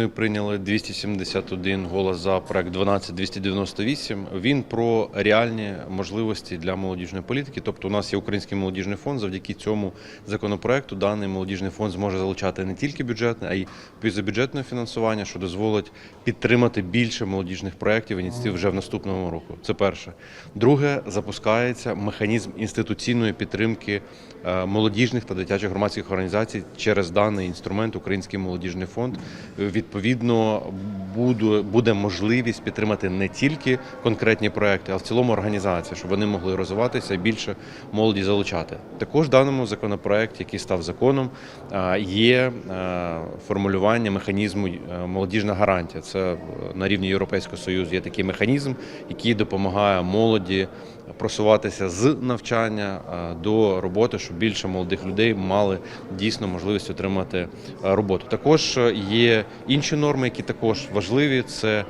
Ми прийняли 271 голос за проект 12298. Він про реальні можливості для молодіжної політики. Тобто, у нас є Український молодіжний фонд. Завдяки цьому законопроекту даний молодіжний фонд зможе залучати не тільки бюджетне, а й позабюджетне фінансування, що дозволить підтримати більше молодіжних проєктів і ініціатив вже в наступному року. Це перше. Друге, запускається механізм інституційної підтримки е, молодіжних та дитячих громадських організацій через даний інструмент Український молодіжний фонд. Відповідно, буде, можливість підтримати не тільки конкретні проекти, а в цілому організації, щоб вони могли розвиватися і більше молоді залучати. Також в даному законопроекті, який став законом, є е, формулювання механізму е, молодіжна гарантія. Це е, на рівні Європейського союзу є такий механізм, який допомагає молоді просуватися з навчання е, до роботи, щоб більше молодих людей мали дійсно можливість отримати е, роботу. Також е, є інші норми, які також важливі. Це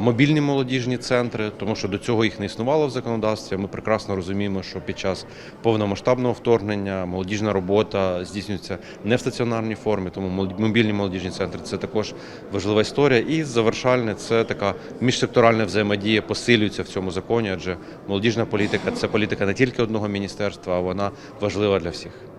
мобільні молодіжні центри, тому що до цього їх не існувало в законодавстві. Ми прекрасно розуміємо, що під час повномасштабного вторгнення молодіжна робота здійснюється не в стаціонарній формі, тому мобільні молодіжні центри це також важлива історія. І завершальне це така міжсекторальна взаємодія посилюється в цьому законі, адже молодіжна політика це політика не тільки одного міністерства, а вона важлива для всіх.